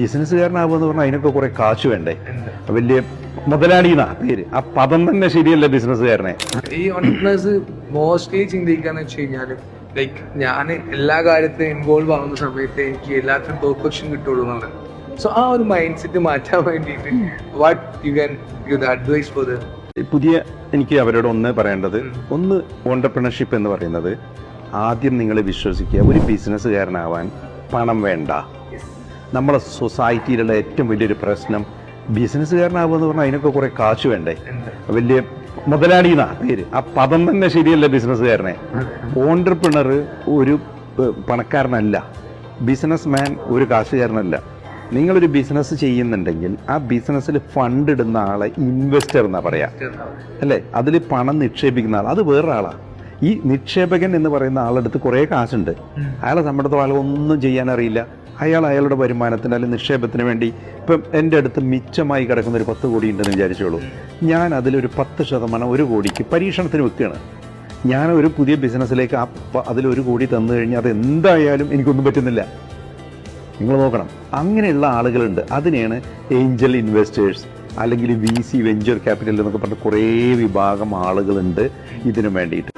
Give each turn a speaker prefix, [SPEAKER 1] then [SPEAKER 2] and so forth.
[SPEAKER 1] ബിസിനസ്സുകാരനാവുക എന്ന് പറഞ്ഞാൽ അതിനൊക്കെ കുറെ കാശ് വേണ്ടേ? വലിയ മുതലാളി എന്നാ പേര്. ആ പദം തന്നെ ശരിയല്ല ബിസിനസ്സുകാരനെ?
[SPEAKER 2] ഈ ഓണ്ടർപ്രണേഴ്സ് മോസ്റ്റ്ലി ചിന്തിക്കാന്ന് വെച്ച് കഴിഞ്ഞാൽ ലൈക്ക് ഞാൻ എല്ലാ കാര്യത്തിലും ഇൻവോൾവ് ആവുന്ന സമയത്ത് എനിക്ക് എല്ലാത്തിനും പെർഫെക്ഷൻ കിട്ടുള്ളൂ എന്നുള്ളത്. സോ ആ ഒരു മൈൻഡ് സെറ്റ് മാറ്റാൻ വേണ്ടിയിട്ട് what you can you the advice for the
[SPEAKER 1] പുതിയ എനിക്ക് അവരോട് ഒന്ന് പറയേണ്ടത് ഒന്ന് ഓണ്ടർപ്രണർഷിപ്പ് എന്ന് പറയുന്നത് ആദ്യം നിങ്ങൾ വിശ്വസിക്കുക ഒരു ബിസിനസ്സുകാരനാവാൻ പണം വേണ്ട. നമ്മളെ സൊസൈറ്റിയിലുള്ള ഏറ്റവും വലിയൊരു പ്രശ്നം ബിസിനസ്സുകാരനാവുക എന്ന് പറഞ്ഞാൽ അതിനൊക്കെ കുറേ കാശ് വേണ്ടേ? വലിയ മുതലാളി എന്നാ പേര്. ആ പദം തന്നെ ശരിയല്ല ബിസിനസ്സുകാരനെ. ഓണ്ടർപ്രണർ ഒരു പണക്കാരനല്ല. ബിസിനസ് മാൻ ഒരു കാശുകാരനല്ല. നിങ്ങളൊരു ബിസിനസ് ചെയ്യുന്നുണ്ടെങ്കിൽ ആ ബിസിനസ്സിൽ ഫണ്ട് ഇടുന്ന ആളെ ഇൻവെസ്റ്റർ എന്നാ പറയാ. അല്ലേ? അതിൽ പണം നിക്ഷേപിക്കുന്ന ആൾ അത് വേറൊരാളാണ് ഈ നിക്ഷേപകൻ എന്ന് പറയുന്ന ആളെടുത്ത് കുറേ കാശുണ്ട്. അയാളെ നമ്മുടെ ഒന്നും ചെയ്യാൻ അറിയില്ല അയാൾ അയാളുടെ വരുമാനത്തിന് അല്ലെങ്കിൽ നിക്ഷേപത്തിന് വേണ്ടി ഇപ്പം എന്റെ അടുത്ത് മിച്ചമായി കിടക്കുന്ന ഒരു പത്ത് കോടി ഉണ്ടെന്ന് വിചാരിച്ചോളൂ. ഞാൻ അതിലൊരു പത്ത് ശതമാനം ഒരു കോടിക്ക് പരീക്ഷണത്തിന് വെക്കുകയാണ്. ഞാൻ ഒരു പുതിയ ബിസിനസ്സിലേക്ക് ആ അതിലൊരു കോടി തന്നു കഴിഞ്ഞാൽ അത് എന്തായാലും എനിക്കൊന്നും പറ്റുന്നില്ല. നിങ്ങൾ നോക്കണം. അങ്ങനെയുള്ള ആളുകളുണ്ട്. അതിനെയാണ് ഏഞ്ചൽ ഇൻവെസ്റ്റേഴ്സ് അല്ലെങ്കിൽ വി സി വെഞ്ചർ ക്യാപിറ്റൽ എന്നൊക്കെ പറഞ്ഞ കുറേ വിഭാഗം ആളുകളുണ്ട് ഇതിനു വേണ്ടിയിട്ട്.